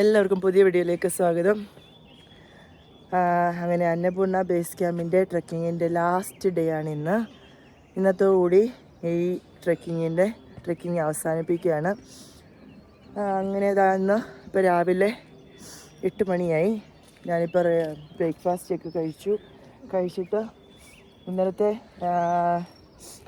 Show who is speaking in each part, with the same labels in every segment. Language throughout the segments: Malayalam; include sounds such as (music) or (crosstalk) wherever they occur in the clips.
Speaker 1: എല്ലാവർക്കും പുതിയ വീഡിയോയിലേക്ക് സ്വാഗതം. അങ്ങനെ അന്നപൂർണ ബേസ് ക്യാമ്പിന്റെ ട്രക്കിങ്ങിന്റെ ലാസ്റ്റ് ഡേ ആണ് ഇന്ന്. ഇന്നത്തോടുകൂടി ഈ ട്രക്കിങ്ങിന്റെ ട്രക്കിങ് അവസാനിപ്പിക്കുകയാണ്. അങ്ങനെ ഇന്ന് ഇപ്പോൾ രാവിലെ എട്ട് മണിയായി. ഞാനിപ്പോൾ ബ്രേക്ക്ഫാസ്റ്റ് ഒക്കെ കഴിച്ചു. കഴിച്ചിട്ട് ഇന്നലത്തെ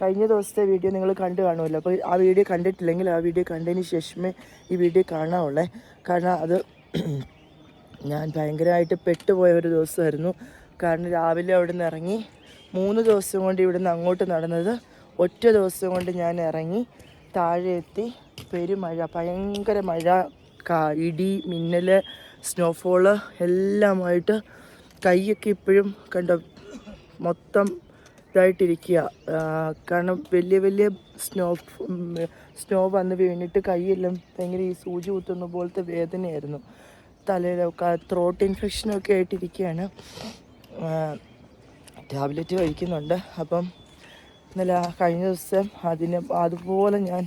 Speaker 1: കഴിഞ്ഞ ദിവസത്തെ വീഡിയോ നിങ്ങൾ കണ്ടു കാണുമല്ലോ. അപ്പോൾ ആ വീഡിയോ കണ്ടിട്ടില്ലെങ്കിൽ ആ വീഡിയോ കണ്ടതിന് ശേഷമേ ഈ വീഡിയോ കാണാവുള്ളേ. കാരണം അത് (clears throat) ഞാൻ ഭയങ്കരമായിട്ട് പെട്ടുപോയ ഒരു ദിവസമായിരുന്നു. കാരണം രാവിലെ അവിടെ നിന്ന് ഇറങ്ങി മൂന്ന് ദിവസം കൊണ്ട് ഇവിടുന്ന് അങ്ങോട്ട് നടന്നത് ഒറ്റ ദിവസം കൊണ്ട് ഞാൻ ഇറങ്ങി താഴെ എത്തി പെരുമഴ ഭയങ്കര മഴ കാ ഇടി മിന്നൽ സ്നോഫോൾ എല്ലാമായിട്ട് കൈയൊക്കെ ഇപ്പോഴും കണ്ട മൊത്തം ഇതായിട്ടിരിക്കുക. കാരണം വലിയ വലിയ സ്നോ സ്നോ വന്ന് വീണിട്ട് കൈയെല്ലാം ഭയങ്കര ഈ സൂചി കുത്തുന്ന പോലത്തെ വേദനയായിരുന്നു. തലയിലൊക്കെ ത്രോട്ട് ഇൻഫെക്ഷനൊക്കെ ആയിട്ടിരിക്കുകയാണ്. ടാബ്ലറ്റ് കഴിക്കുന്നുണ്ട്. അപ്പം ഇന്നലെ കഴിഞ്ഞ ദിവസം അതിന് അതുപോലെ ഞാൻ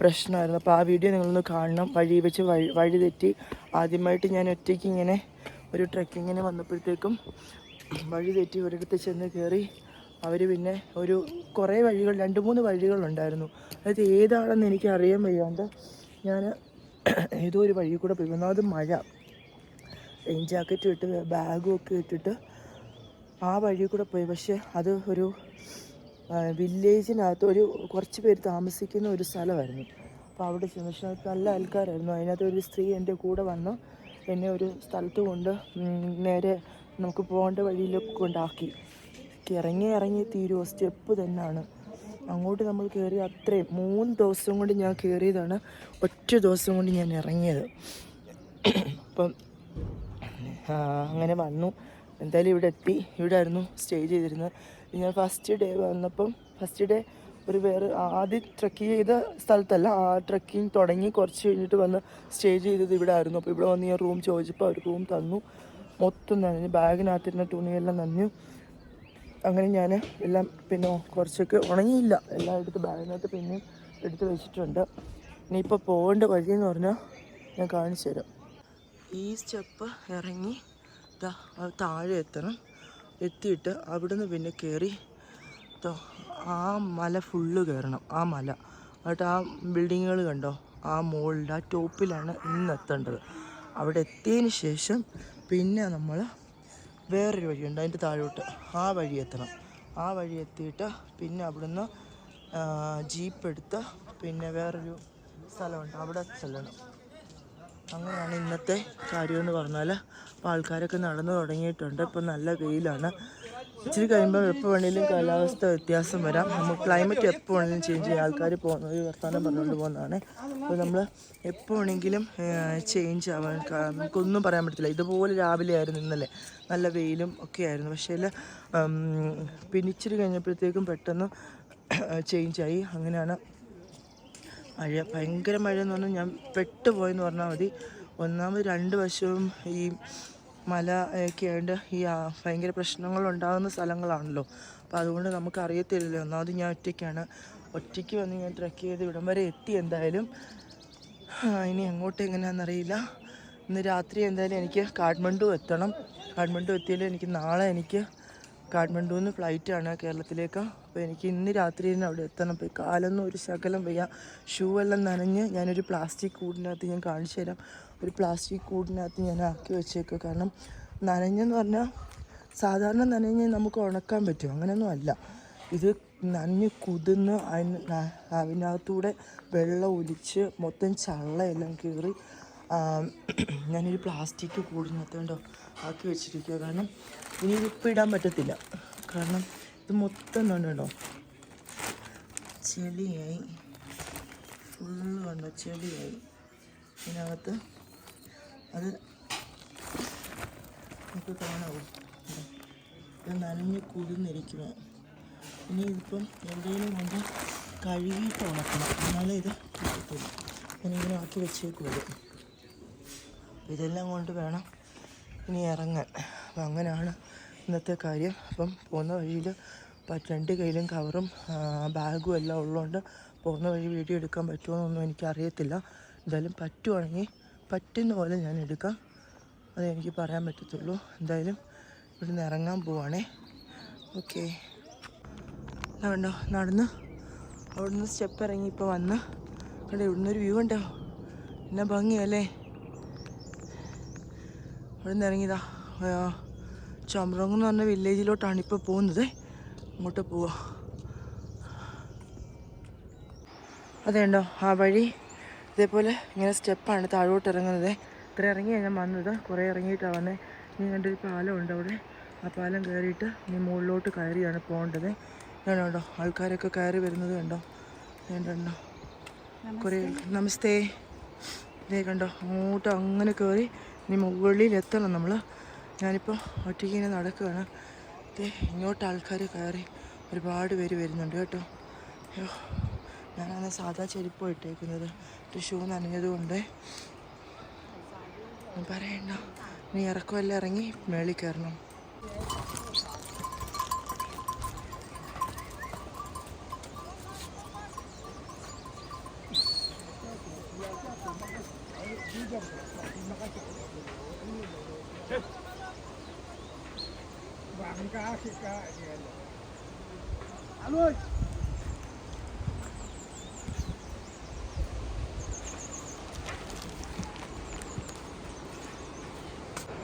Speaker 1: പ്രശ്നമായിരുന്നു. അപ്പോൾ ആ വീഡിയോ നിങ്ങളൊന്ന് കാണണം. വഴി വെച്ച് വഴി വഴി തെറ്റി ആദ്യമായിട്ട് ഞാൻ ഒറ്റയ്ക്ക് ഇങ്ങനെ ഒരു ട്രക്കിങ്ങിന് വന്നപ്പോഴത്തേക്കും വഴി തെറ്റി ഒരിടത്ത് ചെന്ന് കയറി അവർ പിന്നെ ഒരു കുറേ വഴികൾ രണ്ട് മൂന്ന് വഴികളുണ്ടായിരുന്നു അതായത് ഏതാണെന്ന് എനിക്ക് അറിയാൻ വയ്യാണ്ട് ഞാൻ ഏതോ ഒരു വഴി കൂടെ പോയി. ഒന്നാമത് മഴ. റെയിൻ ജാക്കറ്റ് ഇട്ട് ബാഗും ഒക്കെ ഇട്ടിട്ട് ആ വഴി കൂടെ പോയി. പക്ഷേ അത് ഒരു വില്ലേജിനകത്ത് ഒരു കുറച്ച് പേര് താമസിക്കുന്ന ഒരു സ്ഥലമായിരുന്നു. അപ്പോൾ അവിടെ ചെന്ന് പക്ഷേ നല്ല ആൾക്കാരായിരുന്നു. അതിനകത്ത് ഒരു സ്ത്രീ എന്റെ കൂടെ വന്ന് എന്നെ ഒരു സ്ഥലത്ത് കൊണ്ട് നേരെ നമുക്ക് പോകേണ്ട വഴിയിലൊക്കെ കൊണ്ടാക്കി. ഇറങ്ങി ഇറങ്ങി തീരുമോ സ്റ്റെപ്പ് തന്നെയാണ്. അങ്ങോട്ട് നമ്മൾ കയറി അത്രയും മൂന്ന് ദിവസം കൊണ്ട് ഞാൻ കയറിയതാണ് ഒറ്റ ദിവസം കൊണ്ട് ഞാൻ ഇറങ്ങിയത്. അപ്പം അങ്ങനെ വന്നു. എന്തായാലും ഇവിടെ എത്തി. ഇവിടെ ആയിരുന്നു സ്റ്റേ ചെയ്തിരുന്നത്. ഞാൻ ഫസ്റ്റ് ഡേ വന്നപ്പം ഫസ്റ്റ് ഡേ ഒരു വേറെ ആദ്യം ട്രക്ക് ചെയ്ത സ്ഥലത്തല്ല ആ ട്രക്കിങ് തുടങ്ങി കുറച്ച് കഴിഞ്ഞിട്ട് വന്ന് സ്റ്റേ ചെയ്തത് ഇവിടെ ആയിരുന്നു. അപ്പോൾ ഇവിടെ വന്ന് ഞാൻ റൂം ചോദിച്ചപ്പോൾ അവർ റൂം തന്നു. മൊത്തം നനഞ്ഞു ബാഗിനകത്തിരുന്ന തുണിയെല്ലാം നനഞ്ഞു. അങ്ങനെ ഞാൻ എല്ലാം പിന്നെ കുറച്ചൊക്കെ ഉണങ്ങിയില്ല. എല്ലാം എടുത്ത് ബാഗിനകത്ത് പിന്നെയും എടുത്ത് വെച്ചിട്ടുണ്ട്. ഇനിയിപ്പോൾ പോകേണ്ട വഴിയെന്ന് പറഞ്ഞാൽ ഞാൻ കാണിച്ചു തരാം. ഈ സ്റ്റെപ്പ് ഇറങ്ങി താഴെ എത്തണം. എത്തിയിട്ട് അവിടുന്ന് പിന്നെ കയറി ആ മല ഫുള്ള് കയറണം ആ മല. എന്നിട്ട് ആ ബിൽഡിങ്ങുകൾ കണ്ടോ? ആ മുകളിൽ ആ ടോപ്പിലാണ് ഇന്ന് എത്തേണ്ടത്. അവിടെ എത്തിയതിന് ശേഷം പിന്നെ നമ്മൾ വേറൊരു വഴിയുണ്ട് അതിന്റെ താഴോട്ട്. ആ വഴി എത്തണം. ആ വഴി എത്തിയിട്ട് പിന്നെ അവിടുന്ന് ജീപ്പ് എടുത്ത് പിന്നെ വേറൊരു സ്ഥലമുണ്ട്. അവിടെ ചെല്ലണം. അങ്ങനെയാണ് ഇന്നത്തെ കാര്യമെന്ന് പറഞ്ഞാൽ ആൾക്കാരൊക്കെ നടന്നു തുടങ്ങിയിട്ടുണ്ട്. ഇപ്പം നല്ല വെയിലാണ്. ഇച്ചിരി കഴിയുമ്പോൾ എപ്പോൾ വേണമെങ്കിലും കാലാവസ്ഥ വ്യത്യാസം വരാം. നമുക്ക് ക്ലൈമറ്റ് എപ്പോൾ വേണമെങ്കിലും ചേഞ്ച് ചെയ്യാം. ആൾക്കാർ പോകുന്നത് ഒരു വർത്തമാനം പറഞ്ഞുകൊണ്ട് പോകുന്നതാണ്. അപ്പോൾ നമ്മൾ എപ്പോൾ വേണമെങ്കിലും ചേഞ്ച് ആവാൻ നമുക്കൊന്നും പറയാൻ പറ്റത്തില്ല. ഇതുപോലെ രാവിലെ ആയിരുന്നു ഇന്നലെ നല്ല വെയിലും ഒക്കെ ആയിരുന്നു. പക്ഷേ പിന്നെ ഇച്ചിരി കഴിഞ്ഞപ്പോഴത്തേക്കും പെട്ടെന്ന് ചേഞ്ചായി അങ്ങനെയാണ് മഴ. ഭയങ്കര മഴ എന്ന് പറഞ്ഞാൽ ഞാൻ പെട്ടുപോയെന്ന് പറഞ്ഞാൽ മതി. ഒന്നാമത് രണ്ട് വശവും ഈ മല ഒക്കെ ഈ ഭയങ്കര പ്രശ്നങ്ങൾ ഉണ്ടാകുന്ന സ്ഥലങ്ങളാണല്ലോ. അപ്പോൾ അതുകൊണ്ട് നമുക്ക് അറിയത്തില്ലല്ലോ. ഒന്നാമത് ഞാൻ ഒറ്റയ്ക്കാണ്. ഒറ്റയ്ക്ക് വന്ന് ഞാൻ ട്രക്ക് ചെയ്ത് ഇവിടം വരെ എത്തി എന്തായാലും. ഇനി എങ്ങോട്ട് എങ്ങനെയാണെന്നറിയില്ല ഇന്ന് രാത്രി എന്തായാലും എനിക്ക് കാഠ്മണ്ഡു എത്തണം. കാഠ്മണ്ഡു എത്തിയാലും എനിക്ക് നാളെ എനിക്ക് കാഠ്മണ്ഡുവിൽ നിന്ന് ഫ്ലൈറ്റാണ് കേരളത്തിലേക്ക്. അപ്പോൾ എനിക്ക് ഇന്ന് രാത്രി തന്നെ അവിടെ എത്തണം. അപ്പോൾ കാലൊന്നും ഒരു ശകലം വയ്യ. ഷൂ എല്ലാം നനഞ്ഞ് ഞാനൊരു പ്ലാസ്റ്റിക് കൂടിനകത്ത് ഞാൻ കാണിച്ചു തരാം ഒരു പ്ലാസ്റ്റിക് കൂടിനകത്ത് ഞാൻ ആക്കി വെച്ചേക്കുക. കാരണം നനഞ്ഞെന്ന് പറഞ്ഞാൽ സാധാരണ നനഞ്ഞ് നമുക്ക് ഉണക്കാൻ പറ്റും. അങ്ങനെയൊന്നും അല്ല. ഇത് നനഞ്ഞ് കുതിർന്ന് അതിന് അതിനകത്തൂടെ വെള്ളം ഒലിച്ച് മൊത്തം ചള്ളയെല്ലാം കയറി ഞാനൊരു പ്ലാസ്റ്റിക് കൂടിനകത്ത് കണ്ടോ ആക്കി വെച്ചിരിക്കുക. കാരണം ഇനി ഇതിപ്പോൾ ഇടാൻ പറ്റത്തില്ല. കാരണം ഇത് മൊത്തം തന്നെ കണ്ടോ ചെളിയായി. ഫുള്ള് കണ്ടോ ചെളിയായി. ഇതിനകത്ത് അത് നമുക്ക് കാണാവും. ഇതാ. നനഞ്ഞ് കുതിർന്നിരിക്കുമോ ഇനി ഇതിപ്പം എവിടെയെങ്കിലും കൊണ്ട് കഴുകിയിട്ട് ഉണക്കണം എന്നാലേ ഇത് കിട്ടത്തുള്ളൂ. ഞാനിങ്ങനെ ആക്കി വെച്ചേക്കുള്ളൂ ഇതെല്ലാം കൊണ്ട് വേണം ഇനി ഇറങ്ങാൻ. അപ്പം അങ്ങനെയാണ് ഇന്നത്തെ കാര്യം. അപ്പം പോകുന്ന വഴിയിൽ രണ്ട് കയ്യിലും കവറും ബാഗും എല്ലാം ഉള്ളതുകൊണ്ട് പോകുന്ന വഴി വീഡിയോ എടുക്കാൻ പറ്റുമോ എന്നൊന്നും എനിക്കറിയത്തില്ല. എന്തായാലും പറ്റുവാണെങ്കിൽ പറ്റുന്ന പോലെ ഞാൻ എടുക്കാം. അതേ എനിക്ക് പറയാൻ പറ്റത്തുള്ളൂ. എന്തായാലും ഇവിടുന്ന് ഇറങ്ങാൻ പോവാണേ. ഓക്കെ. കണ്ടോ നടന്ന് അവിടുന്ന്. സ്റ്റെപ്പ് ഇറങ്ങി ഇപ്പോൾ വന്ന്. കണ്ടോ ഇവിടുന്ന് ഒരു വ്യൂ ഉണ്ടോ എന്നാ ഭംഗിയല്ലേ? ഇവിടുന്ന് ഇറങ്ങിയതാ ചമ്രോങ് എന്ന് പറഞ്ഞ വില്ലേജിലോട്ടാണ് ഇപ്പോൾ പോകുന്നത്. അങ്ങോട്ട് പോവാ. അതെ അതേണ്ടോ ആ വഴി ഇതേപോലെ ഇങ്ങനെ സ്റ്റെപ്പാണ് താഴോട്ട് ഇറങ്ങുന്നത് ഇത്ര ഇറങ്ങിയാണ് ഞാൻ വന്നത് കുറേ ഇറങ്ങിയിട്ടാണ് വന്നത് ഇനി കണ്ടൊരു പാലമുണ്ട് അവിടെ. ആ പാലം കയറിയിട്ട് ഇനി മുകളിലോട്ട് കയറിയാണ് പോകേണ്ടത്. കണ്ടോ ആൾക്കാരൊക്കെ കയറി വരുന്നത് കണ്ടോ? കണ്ടോ? കുറേ നമസ്തേ. ഇതേ കണ്ടോ അങ്ങോട്ട് അങ്ങനെ കയറി ഇനി മുകളിൽ എത്തണം നമ്മൾ ഞാനിപ്പോൾ ഒറ്റയ്ക്ക് ഇങ്ങനെ നടക്കുകയാണ്. ദേ ഇങ്ങോട്ട് ആൾക്കാർ കയറി ഒരുപാട് പേര് വരുന്നുണ്ട് കേട്ടോ. അയ്യോ. ഞാനങ്ങനെ സാധാ ചെരുപ്പ് ഇട്ടേക്കുന്നത്. ഒരു ഷൂ നനഞ്ഞതുകൊണ്ട് പറയണ്ട. നീ ഇറക്കമെല്ലാം ഇറങ്ങി മേളിൽ കയറണം.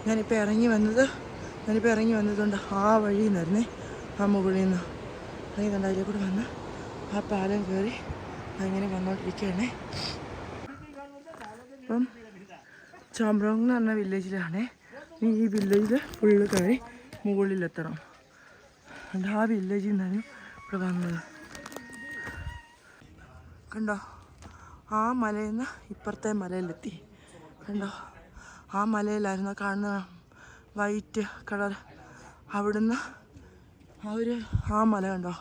Speaker 1: ഞാനിപ്പോൾ ഇറങ്ങി വന്നത് ഞാനിപ്പോൾ ഇറങ്ങി വന്നതുകൊണ്ട് ആ വഴിയിൽ നിന്നായിരുന്നേ ആ മുകളിൽ നിന്ന്. ഇറങ്ങി കണ്ട അതിലെ കൂടെ വന്ന് ആ പാലം കയറി അങ്ങനെ വന്നുകൊണ്ടിരിക്കുകയാണേ അപ്പം ചാമ്പ്രോങ് എന്ന് പറഞ്ഞ വില്ലേജിലാണേ. ഈ വില്ലേജിൽ ഫുള്ള് കയറി മുകളിലെത്തണം. അതുകൊണ്ട് ആ വില്ലേജിൽ നിന്നാണ് ഇവിടെ വന്നത്. കണ്ടോ ആ മലയിൽ നിന്ന് ഇപ്പുറത്തെ മലയിലെത്തി. കണ്ടോ ആ മലയിലായിരുന്നു കാണുന്ന വൈറ്റ് കളർ അവിടുന്ന് ആ ഒരു ആ മല കണ്ടോ?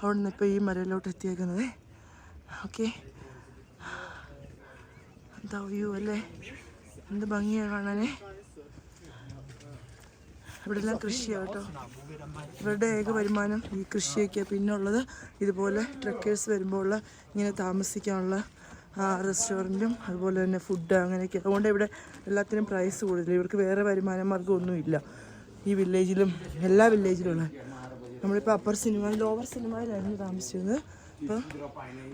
Speaker 1: അവിടുന്ന് ഇപ്പോൾ ഈ മലയിലോട്ട് എത്തിയേക്കുന്നത്. ഓക്കെ. എന്താ വ്യൂ അല്ലേ? എന്ത് ഭംഗിയാണ് കാണാനേ. ഇവിടെ എല്ലാം കൃഷിയാണ് കേട്ടോ. ഇവരുടെ ഏക വരുമാനം ഈ കൃഷിയൊക്കെയാണ് പിന്നെ ഉള്ളത് ഇതുപോലെ ട്രക്കേഴ്സ് വരുമ്പോൾ ഉള്ള ഇങ്ങനെ താമസിക്കാനുള്ള റെസ്റ്റോറന്റും അതുപോലെ തന്നെ ഫുഡ് അങ്ങനെയൊക്കെ. അതുകൊണ്ട് ഇവിടെ എല്ലാത്തിനും പ്രൈസ് കൂടുതൽ ഇവർക്ക് വേറെ വരുമാന മാർഗമൊന്നുമില്ല ഈ വില്ലേജിലും എല്ലാ വില്ലേജിലും ഉള്ള. നമ്മളിപ്പോൾ അപ്പർ സിനിമ ലോവർ സിനിമയിലായിരുന്നു താമസിച്ചത് ഇപ്പോൾ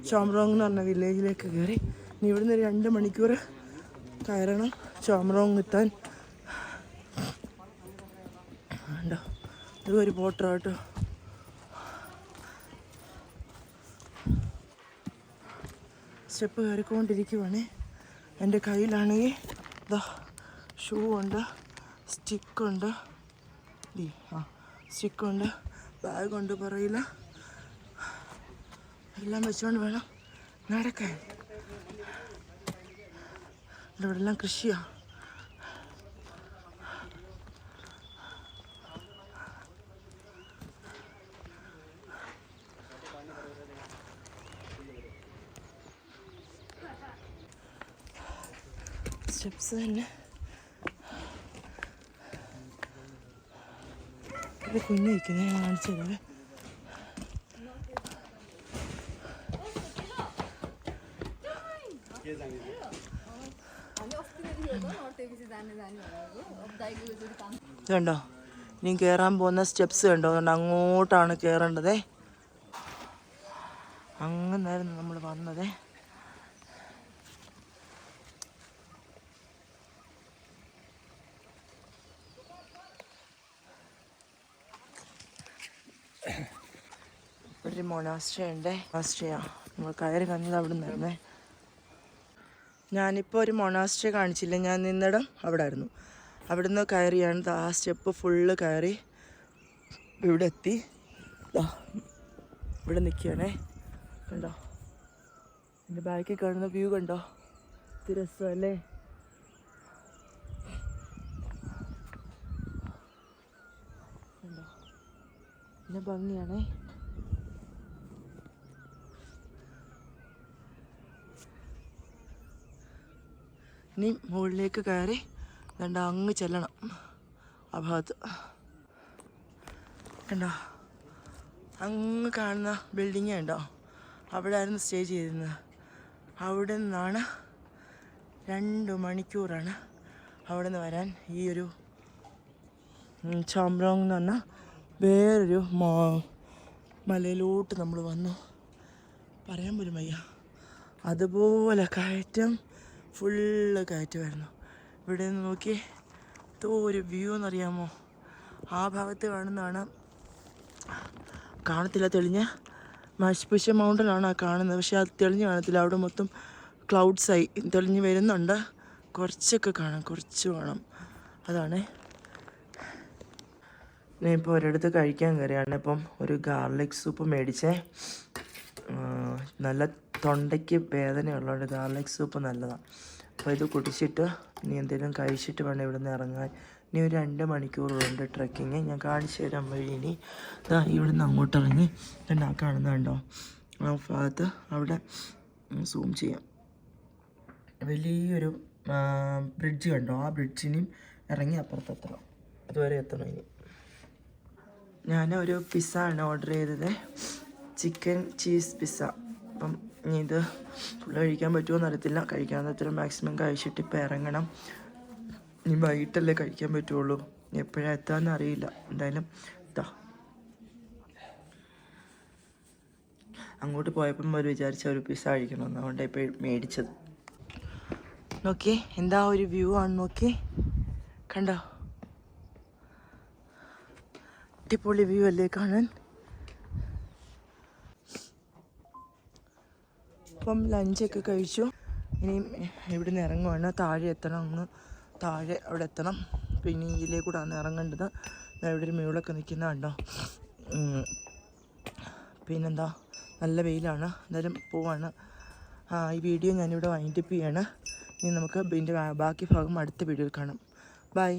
Speaker 1: ചോമറോങ് എന്ന് പറഞ്ഞ വില്ലേജിലേക്ക് കയറി. ഇനി ഇവിടുന്ന് ഒരു രണ്ട് മണിക്കൂർ കയറണം. ചോമറോങ് എത്താൻ. ഉണ്ടോ ഇത് ഒരു ബോട്ടോ കേട്ടോ സ്റ്റെപ്പ് കയറിക്കൊണ്ടിരിക്കുവാണ്. എന്റെ കയ്യിലാണെങ്കിൽ ഇതാ ഷൂ ഉണ്ട് സ്റ്റിക്കുണ്ട് ഡി ആ സ്റ്റിക്കുണ്ട് ബാഗുണ്ട് പറയില്ല എല്ലാം വെച്ചുകൊണ്ട് വേണം നടക്കാൻ. ഇവിടെ എല്ലാം കൃഷിയാണ് സ്റ്റെപ്സ് തന്നെ ഇത് കുഞ്ഞു വയ്ക്കുന്നത് ഞാൻ കാണിച്ചു തരാവേ കണ്ടോ ഇനി കയറാൻ പോകുന്ന സ്റ്റെപ്സ് കണ്ടോ? അതുകൊണ്ട് അങ്ങോട്ടാണ് കയറേണ്ടതേ അങ്ങനായിരുന്നു നമ്മൾ വന്നതേ. ഒരു മൊണാസ്ട്രി ഉണ്ട് മൊണാസ്ട്രിയാ നമ്മൾ കയറി കണ്ടത് അവിടെ നിന്നായിരുന്നേ ഞാനിപ്പോൾ ഒരു മൊണാസ്ട്രി കാണിച്ചില്ല. ഞാൻ നിന്നിടം അവിടെ ആയിരുന്നു അവിടുന്ന് കയറിയാണ് ആ സ്റ്റെപ്പ് ഫുള്ള് കയറി ഇവിടെ എത്തി. ഇവിടെ നിൽക്കുകയാണേ കണ്ടോ? എന്റെ ബാക്കിൽ കാണുന്ന വ്യൂ കണ്ടോ? ഇത് രസമല്ലേ? കണ്ടോ? ഭംഗിയാണേ. ഇനി മുകളിലേക്ക് കയറി വേണ്ട അങ്ങ് ചെല്ലണം. ആ ഭാഗത്ത്. കണ്ടോ? അങ്ങ് കാണുന്ന ബിൽഡിങ് ഉണ്ടോ അവിടെ ആയിരുന്നു സ്റ്റേ ചെയ്തിരുന്നത്. അവിടെ നിന്നാണ് രണ്ട് മണിക്കൂറാണ് അവിടെ നിന്ന് വരാൻ ഈ ഒരു ചാമ്പ്രോങ് എന്ന് പറഞ്ഞാൽ വേറൊരു മലയിലോട്ട് നമ്മൾ വന്നു. പറയാൻ പോലും വയ്യ. അതുപോലെ കയറ്റം ഫുള്ള് കയറ്റമായിരുന്നു ഇവിടെ നിന്ന് നോക്കി എന്തോ ഒരു വ്യൂ എന്നറിയാമോ? ആ ഭാഗത്ത് കാണുന്നതാണ് കാണത്തില്ല തെളിഞ്ഞ മഷ്പുഷ മൗണ്ടനാണ് ആ കാണുന്നത്. പക്ഷേ അത് തെളിഞ്ഞ് കാണത്തില്ല. അവിടെ മൊത്തം ക്ലൗഡ്സായി തെളിഞ്ഞ് വരുന്നുണ്ട്. കുറച്ചൊക്കെ കാണാം കുറച്ച് വേണം. അതാണ്. ഞാൻ ഇപ്പോൾ ഒരിടത്ത് കഴിക്കാൻ കയറിയാണ്. ഇപ്പം ഒരു ഗാർലിക് സൂപ്പ് മേടിച്ചേ. നല്ല തൊണ്ടയ്ക്ക് വേദനയുള്ളതുകൊണ്ട് ഗാർലിക് സൂപ്പ് നല്ലതാണ് അപ്പോൾ ഇത് കുടിച്ചിട്ട് ഇനി എന്തെങ്കിലും കഴിച്ചിട്ട് വേണം ഇവിടെ നിന്ന് ഇറങ്ങാൻ. ഇനി ഒരു രണ്ട് മണിക്കൂറുണ്ട് ട്രക്കിങ് ഞാൻ കാണിച്ചു തരാൻ വഴി ഇനി. ഇതാ ഇവിടെ നിന്ന് അങ്ങോട്ട് ഇറങ്ങി. ഞാൻ ആ കാണുന്നുണ്ടോ ആ ഭാഗത്ത് അവിടെ സൂം ചെയ്യാം. വലിയൊരു ബ്രിഡ്ജ് കണ്ടോ? ആ ബ്രിഡ്ജിനും ഇറങ്ങി അപ്പുറത്തെത്തണം. അതുവരെ എത്തണം ഇനി. ഞാൻ ഒരു പിസ്സ ആണ് ഓർഡർ ചെയ്തത്. ചിക്കൻ ചീസ് പിസ്സ അപ്പം ഇനി ഇത് ഫുള്ള് കഴിക്കാൻ പറ്റുമോ എന്നറിയത്തില്ല കഴിക്കാവുന്നത്ര മാക്സിമം കഴിച്ചിട്ട് ഇപ്പം ഇറങ്ങണം. ഇനി വൈകിട്ടല്ലേ കഴിക്കാൻ പറ്റുള്ളൂ. എപ്പോഴാണ് എത്താന്ന് അറിയില്ല. എന്തായാലും ഇതാ അങ്ങോട്ട് പോയപ്പം അവർ വിചാരിച്ച ഒരു പിസ്സ കഴിക്കണം അതുകൊണ്ട് ഇപ്പോൾ മേടിച്ചത്. നോക്കിയേ എന്താ ഒരു വ്യൂ ആണ് നോക്കി കണ്ടോ? അടിപൊളി വ്യൂ അല്ലേ കാണാൻ? അപ്പം ലഞ്ചൊക്കെ കഴിച്ചു. ഇനിയും ഇവിടുന്ന് ഇറങ്ങുവാണ്. താഴെ എത്തണം ഒന്ന്. താഴെ അവിടെ എത്തണം. പിന്നെ ഇതിലേ കൂടെ ആണ് ഇറങ്ങേണ്ടത് ഇവിടെ ഒരു മ്യൂളൊക്കെ നിൽക്കുന്ന കണ്ടോ. പിന്നെന്താ? നല്ല വെയിലാണ്. എന്തായാലും പോവാണ്. ആ ഈ വീഡിയോ ഞാനിവിടെ വൈൻഡപ്പ് ചെയ്യാണ്. ഇനി നമുക്ക് ഇതിന്റെ ബാക്കി ഭാഗം അടുത്ത വീഡിയോയിൽ കാണാം. ബൈ.